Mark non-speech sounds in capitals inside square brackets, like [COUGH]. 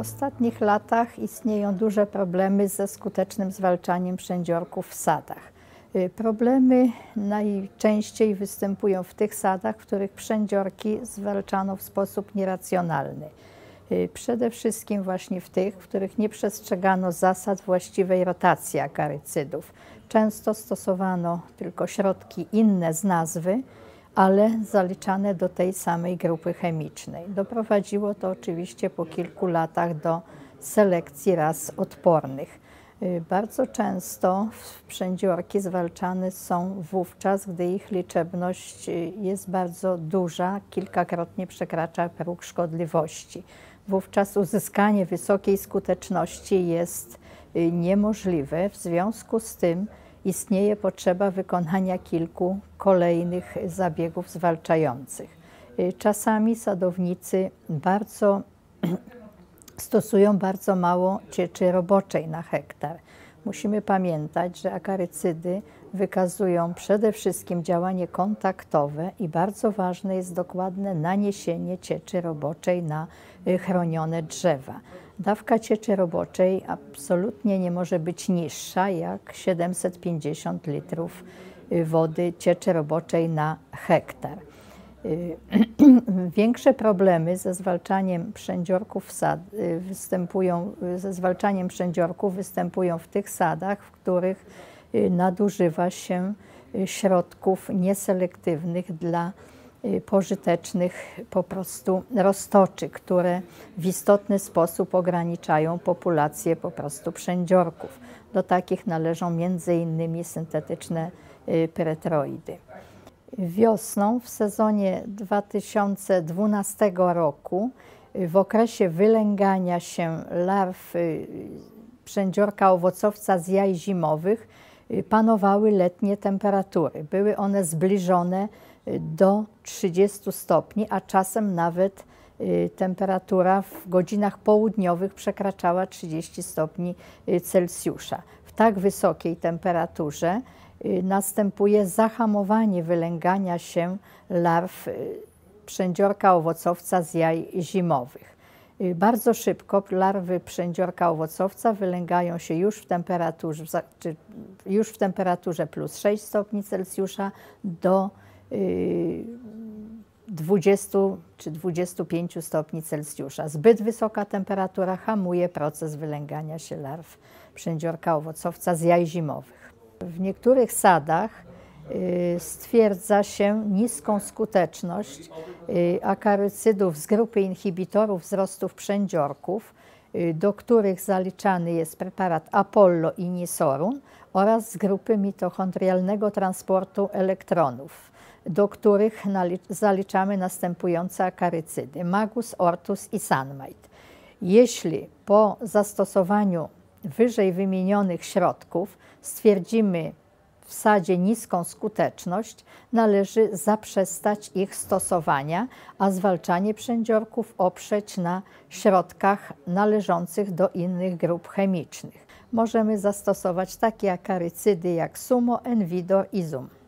ostatnich latach istnieją duże problemy ze skutecznym zwalczaniem przędziorków w sadach. Y, problemy najczęściej występują w tych sadach, w których przędziorki zwalczano w sposób nieracjonalny. Y, przede wszystkim właśnie w tych, w których nie przestrzegano zasad właściwej rotacji akarycydów. Często stosowano tylko środki inne z nazwy, ale zaliczane do tej samej grupy chemicznej. Doprowadziło to oczywiście po kilku latach do selekcji ras odpornych. Y, bardzo często przędziorki zwalczane są wówczas, gdy ich liczebność y, jest bardzo duża, kilkakrotnie przekracza próg szkodliwości. Wówczas uzyskanie wysokiej skuteczności jest y, niemożliwe. W związku z tym istnieje potrzeba wykonania kilku kolejnych zabiegów zwalczających. Czasami sadownicy bardzo [CLEARS THROAT] stosują bardzo mało cieczy roboczej na hektar. Musimy pamiętać, że akarycydy wykazują przede wszystkim działanie kontaktowe i bardzo ważne jest dokładne naniesienie cieczy roboczej na y, chronione drzewa. Dawka cieczy roboczej absolutnie nie może być niższa jak 750 litrów y, wody cieczy roboczej na hektar. Y, [CLEARS THROAT] większe problemy ze zwalczaniem przędziorków sad, y, występują, ze zwalczaniem przędziorków występują w tych sadach, w których y, nadużywa się środków nieselektywnych dla pożytecznych po prostu roztoczy, które w istotny sposób ograniczają populację po prostu przędziorków. Do takich należą między innymi syntetyczne pyretroidy. Wiosną w sezonie 2012 roku, w okresie wylęgania się larw y, przędziorka owocowca z jaj zimowych, y, panowały letnie temperatury. Były one zbliżone y, do 30 stopni, a czasem nawet temperatura w godzinach południowych przekraczała 30 stopni Celsjusza. W tak wysokiej temperaturze następuje zahamowanie wylęgania się larw y, przędziorka owocowca z jaj zimowych. Y, bardzo szybko larwy przędziorka owocowca wylęgają się już w temperaturze, już w temperaturze plus 6 stopni Celsjusza do 20 czy 25 stopni Celsjusza. Zbyt wysoka temperatura hamuje proces wylęgania się larw przędziorka owocowca z jaj zimowych. W niektórych sadach y, stwierdza się niską skuteczność y, akarycydów z grupy inhibitorów wzrostów przędziorków, y, do których zaliczany jest preparat Apollo i Nisorun oraz z grupy mitochondrialnego transportu elektronów, do których zaliczamy następujące akarycydy Magus, Ortus i Sunmite. Jeśli po zastosowaniu wyżej wymienionych środków stwierdzimy w sadzie niską skuteczność, należy zaprzestać ich stosowania, a zwalczanie przędziorków oprzeć na środkach należących do innych grup chemicznych. Możemy zastosować takie akarycydy jak Sumo, Envidor i Zoom.